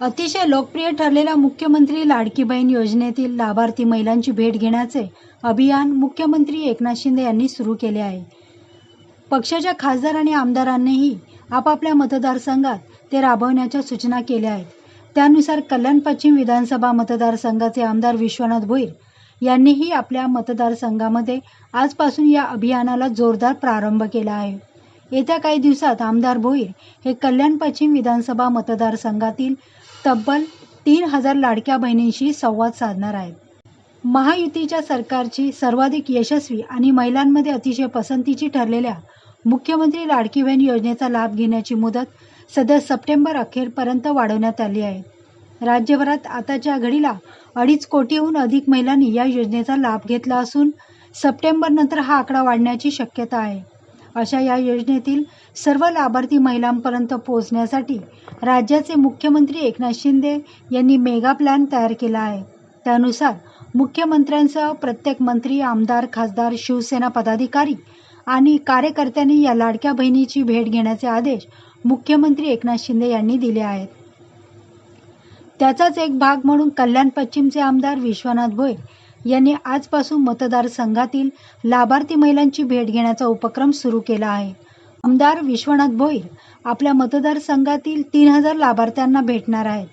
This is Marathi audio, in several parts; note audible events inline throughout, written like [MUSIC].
अतिशय लोकप्रिय ठरलेल्या मुख्यमंत्री लाडकी बहीण योजनेतील लाभार्थी महिलांची भेट घेण्याचे अभियान मुख्यमंत्री एकनाथ शिंदे यांनी सुरू केले आहे. पक्षाच्या खासदार आणि आमदारांनीही आपापल्या मतदारसंघात ते राबवण्याच्या सूचना केल्या आहेत. त्यानुसार कल्याण पश्चिम विधानसभा मतदारसंघाचे आमदार विश्वनाथ भोईर यांनीही आपल्या मतदारसंघामध्ये आजपासून या अभियानाला जोरदार प्रारंभ केला आहे. येत्या काही दिवसात आमदार भोईर हे कल्याण पश्चिम विधानसभा मतदारसंघातील तब्बल तीन हजार लाडक्या बहिणींशी संवाद साधणार आहेत. महायुतीच्या सरकारची सर्वाधिक यशस्वी आणि महिलांमध्ये अतिशय पसंतीची ठरलेल्या मुख्यमंत्री लाडकी बहीण योजनेचा लाभ घेण्याची मुदत सध्या सप्टेंबर अखेरपर्यंत वाढवण्यात आली आहे. राज्यभरात आताच्या घडीला अडीच कोटीहून अधिक महिलांनी या योजनेचा लाभ घेतला असून सप्टेंबरनंतर हा आकडा वाढण्याची शक्यता आहे. अशा या योजनेतील सर्व लाभार्थी महिलांपर्यंत पोहोचण्यासाठी राज्याचे मुख्यमंत्री एकनाथ शिंदे यांनी मेगा प्लॅन तयार केला आहे. त्यानुसार मुख्यमंत्र्यांसह प्रत्येक मंत्री आमदार खासदार शिवसेना पदाधिकारी आणि कार्यकर्त्यांनी या लाडक्या बहिणीची भेट घेण्याचे आदेश मुख्यमंत्री एकनाथ शिंदे यांनी दिले आहेत. त्याचाच एक भाग म्हणून कल्याण पश्चिमचे आमदार विश्वनाथ भोईर यांनी आजपासून मतदारसंघातील लाभार्थी महिलांची भेट घेण्याचा उपक्रम सुरू केला आहे. आमदार विश्वनाथ भोईर आपल्या मतदारसंघातील तीन हजार लाभार्थ्यांना भेटणार आहेत.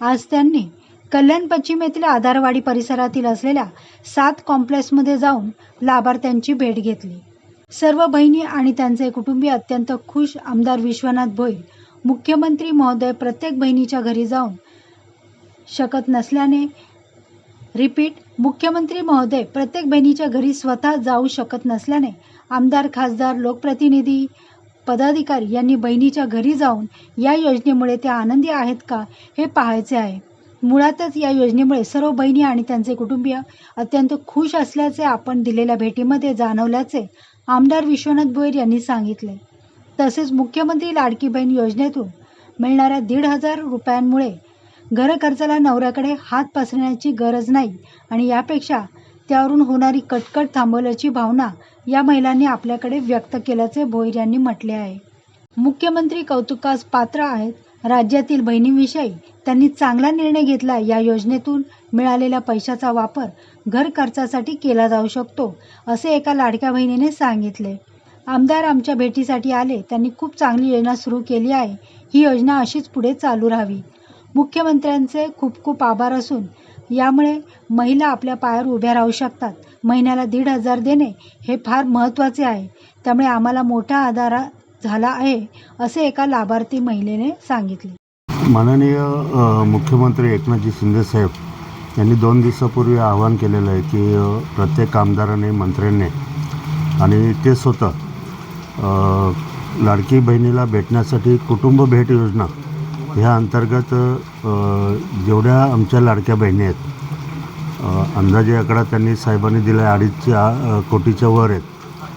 आज त्यांनी कल्याण पश्चिम येथील आधारवाडी परिसरातील असलेल्या सात कॉम्प्लेक्समध्ये जाऊन लाभार्थ्यांची भेट घेतली. सर्व बहिणी आणि त्यांचे कुटुंबीय अत्यंत खुश आमदार विश्वनाथ भोईर मुख्यमंत्री महोदय प्रत्येक बहिणीच्या घरी जाऊन शकत नसल्याने रिपीट मुख्यमंत्री महोदय प्रत्येक बहिणीच्या घरी स्वतः जाऊ शकत नसल्याने आमदार खासदार लोकप्रतिनिधी पदाधिकारी यांनी बहिणीच्या घरी जाऊन या योजनेमुळे त्या आनंदी आहेत का हे पाहायचे आहे. मुळातच या योजनेमुळे सर्व बहिणी आणि त्यांचे कुटुंबीय अत्यंत खुश असल्याचे आपण दिलेल्या भेटीमध्ये जाणवल्याचे आमदार विश्वनाथ भोईर यांनी सांगितले. तसेच मुख्यमंत्री लाडकी बहीण योजनेतून मिळणाऱ्या दीड हजार रुपयांमुळे घरखर्चाला नवऱ्याकडे हात पसरण्याची गरज नाही आणि यापेक्षा त्यावरून होणारी कटकट थांबवल्याची भावना या महिलांनी आपल्याकडे व्यक्त केल्याचे भोईर यांनी म्हटले आहे. मुख्यमंत्री कौतुकास पात्र आहेत. राज्यातील बहिणींविषयी त्यांनी चांगला निर्णय घेतला या योजनेतून मिळालेल्या पैशाचा वापर घर खर्चासाठी केला जाऊ शकतो असे एका लाडक्या बहिणीने सांगितले. आमदार आमच्या भेटीसाठी आले त्यांनी खूप चांगली योजना सुरू केली आहे. ही योजना अशीच पुढे चालू राहावी. मुख्यमंत्र्यांचे खूप खूप आभार असून यामुळे महिला आपल्या पायावर उभ्या राहू शकतात. महिन्याला दीड हजार देणे हे फार महत्त्वाचे आहे. त्यामुळे आम्हाला मोठा आधार झाला आहे असे एका लाभार्थी महिलेने सांगितले. माननीय मुख्यमंत्री एकनाथजी शिंदेसाहेब यांनी दोन दिवसापूर्वी आवाहन केलेलं आहे की प्रत्येक आमदाराने मंत्र्यांनी आणि ते स्वतः लाडकी बहिणीला भेटण्यासाठी कुटुंब भेट योजना ह्या अंतर्गत जेवढ्या आमच्या लाडक्या बहिणी आहेत अंदाजे आकडा त्यांनी साहेबांनी दिला आहे अडीचच्या कोटीच्या वर आहेत.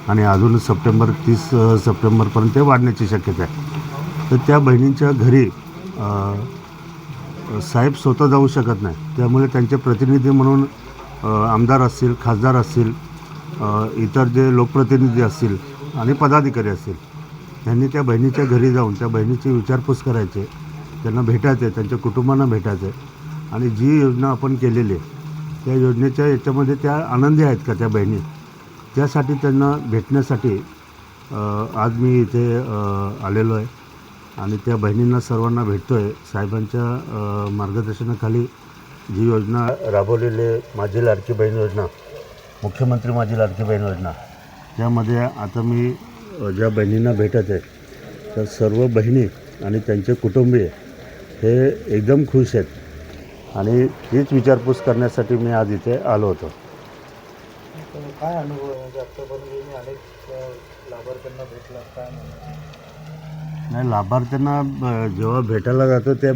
आणि अजून सप्टेंबर तीस सप्टेंबरपर्यंत ते वाढण्याची शक्यता आहे. तर त्या बहिणींच्या घरी साहेब स्वतः जाऊ शकत नाही. त्यामुळे त्यांचे प्रतिनिधी म्हणून आमदार असतील खासदार असतील इतर जे लोकप्रतिनिधी असतील आणि पदाधिकारी असतील त्यांनी त्या बहिणीच्या घरी जाऊन त्या बहिणीची विचारपूस करायचे. त्यांना भेटायचे त्यांच्या कुटुंबांना भेटायचं आहे आणि जी योजना आपण केलेली आहे त्या योजनेच्या याच्यामध्ये त्या आनंदी आहेत का त्या बहिणी? त्यासाठी त्यांना भेटण्यासाठी आज मी इथे आलेलो आहे. आणि त्या बहिणींना सर्वांना भेटतो आहे साहेबांच्या मार्गदर्शनाखाली जी योजना राबवलेली आहे, माझी लाडकी बहीण योजना मुख्यमंत्री माझी लाडकी बहीण योजना त्यामध्ये आता मी ज्या बहिणींना भेटत आहे त्या सर्व बहिणी आणि त्यांचे कुटुंबीय हे एकदम खुश आहेत. आणि तीच विचारपूस करण्यासाठी मी आज इथे आलो होतो. काय अनुभव अनेक लाभार्थ्यांना भेटला काय नाही लाभार्थ्यांना जेव्हा भेटायला जातो ते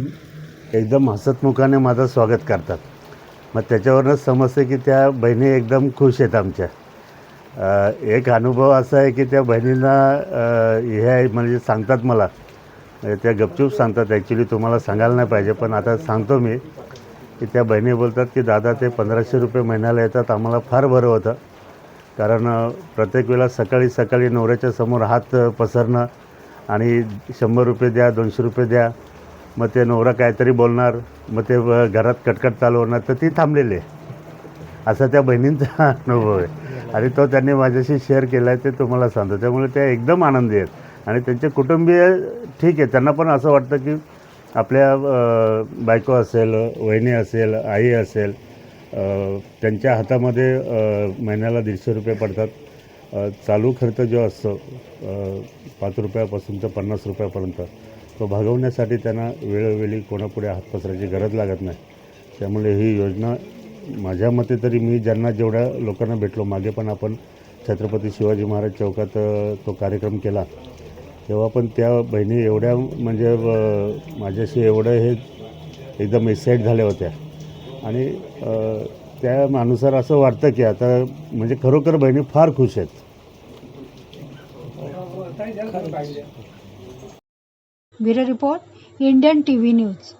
एकदम हसतमुखाने माझं स्वागत करतात. मग त्याच्यावरच समजते की त्या बहिणी एकदम खुश आहेत आमच्या. एक अनुभव असा आहे की त्या बहिणींना हे आहे म्हणजे सांगतात मला म्हणजे त्या गपचूप सांगतात. ॲक्च्युली तुम्हाला सांगायला नाही पाहिजे पण आता सांगतो मी की त्या बहिणी बोलतात की दादा ते पंधराशे रुपये महिन्याला येतात आम्हाला फार बरं होतं. कारण प्रत्येक वेळेला सकाळी सकाळी नवऱ्याच्या समोर हात पसरणं आणि शंभर रुपये द्या दोनशे रुपये द्या. मग ते नवरा काहीतरी बोलणार मग ते घरात कटकट चालू होणार तर ती थांबलेली आहे. असा त्या बहिणींचा [LAUGHS] अनुभव आहे. आणि तो त्यांनी माझ्याशी शेअर केला आहे ते तुम्हाला सांगतो. त्यामुळे त्या एकदम आनंदी आहेत. आणि त्यांचे कुटुंबीय ठीक आहे. त्यांना पण असं वाटतं की आपल्या बायको असेल वहिनी असेल आई असेल त्यांच्या हातामध्ये महिन्याला दीडशे रुपये पडतात. चालू खर्च जो असतो पाच रुपयापासून तर पन्नास रुपयापर्यंत तो भागवण्यासाठी त्यांना वेळोवेळी कोणापुढे हात पसरायची गरज लागत नाही. त्यामुळे ही योजना माझ्या मते तरी मी ज्यांना जेवढ्या लोकांना भेटलो मागे पण आपण छत्रपती शिवाजी महाराज चौकात तो कार्यक्रम केला तेव्हा पण त्या बहिणी एवढ्या म्हणजे माझ्याशी एवढं हे एकदम एक्साईट झाल्या होत्या. आणि त्या माणुसार असं वाटतं की आता म्हणजे खरोखर बहिणी फार खुश आहेत. Bureau report Indian T V news.